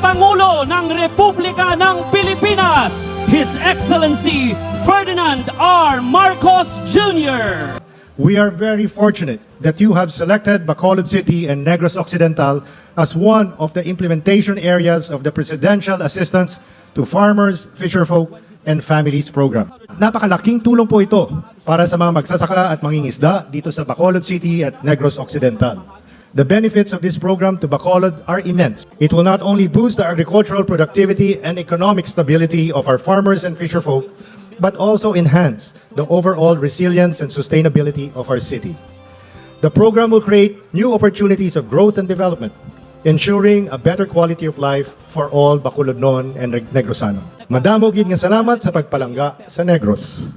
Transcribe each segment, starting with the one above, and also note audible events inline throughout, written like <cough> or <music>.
Pangulo ng Republika ng Pilipinas, His Excellency Ferdinand R. Marcos Jr. We are very fortunate that you have selected Bacolod City and Negros Occidental as one of the implementation areas of the Presidential Assistance to Farmers, Fisherfolk, and Families Program. Napakalaking tulong po ito para sa mga magsasaka at mangingisda dito sa Bacolod City at Negros Occidental. The benefits of this program to Bacolod are immense. It will not only boost the agricultural productivity and economic stability of our farmers and fisherfolk, but also enhance the overall resilience and sustainability of our city. The program will create new opportunities of growth and development, ensuring a better quality of life for all Bacolodnon and Negrosano. Madamo gid nga salamat sa pagpalangga sa Negros.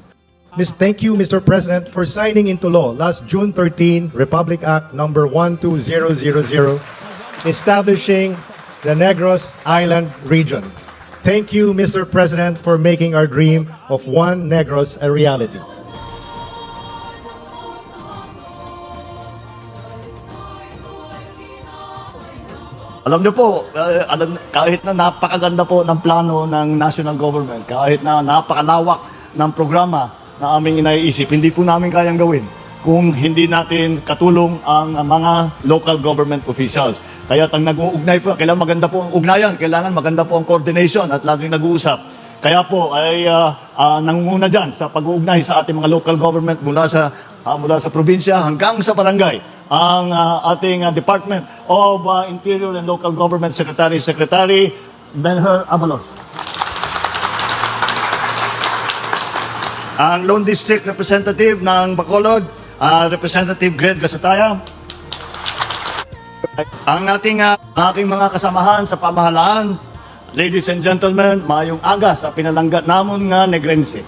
Miss, thank you, Mr. President, for signing into law last June 13 Republic Act number 12000 establishing the Negros Island region. Thank you, Mr. President, for making our dream of one Negros a reality. Alam niyo po, eh, alam, kahit na napakaganda po ng plano ng national government, kahit na napakalawak ng programa na aming inaiisip, hindi po namin kayang gawin kung hindi natin katulong ang mga local government officials. Kaya ang nag-uugnay po, kailangan maganda po ang ugnayan, kailangan maganda po ang coordination at laging nag-uusap. Kaya po ay uh, uh, nangunguna dyan sa pag-uugnay sa ating mga local government mula sa ah, mula sa probinsya hanggang sa barangay ang ah, ating ah, Department of ah, Interior and Local Government Secretary Secretary Benher Abalos. Ang Lone District Representative ng Bacolod, ah, Representative Greg Gasataya. Ang ating ah, aking mga kasamahan sa pamahalaan, ladies and gentlemen, mayong aga sa pinalanggat namon nga Negrense.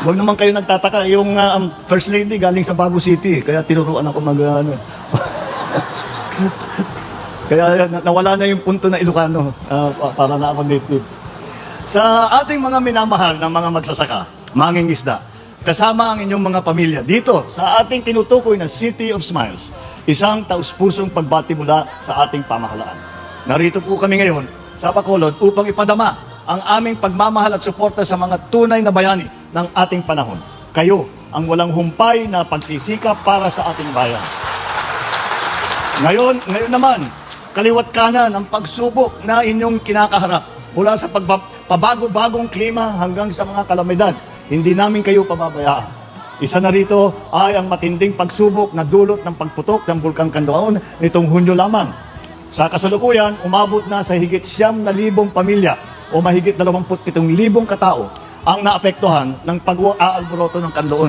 Huwag naman kayo nagtataka, yung ang First Lady galing sa Bago City, kaya tinuruan ako mag ah, ano. <laughs> kaya na- nawala na yung punto na Ilocano pa- para na ako native. Sa ating mga minamahal ng mga magsasaka, manging isda, kasama ang inyong mga pamilya dito sa ating tinutukoy na City of Smiles, isang taus-pusong pagbati mula sa ating pamahalaan. Narito po kami ngayon sa Bacolod upang ipadama ang aming pagmamahal at suporta sa mga tunay na bayani ng ating panahon. Kayo ang walang humpay na pagsisikap para sa ating bayan. Ngayon, ngayon naman, kaliwat kanan ang pagsubok na inyong kinakaharap mula sa pagba- pabago-bagong klima hanggang sa mga kalamidad. Hindi namin kayo pababayaan. Isa na rito ay ang matinding pagsubok na dulot ng pagputok ng Bulkang Kandaon nitong Hunyo lamang. Sa kasalukuyan, umabot na sa higit siyam na libong pamilya o mahigit 27,000 katao ang naapektuhan ng pag-aalboroto ng Kandoon.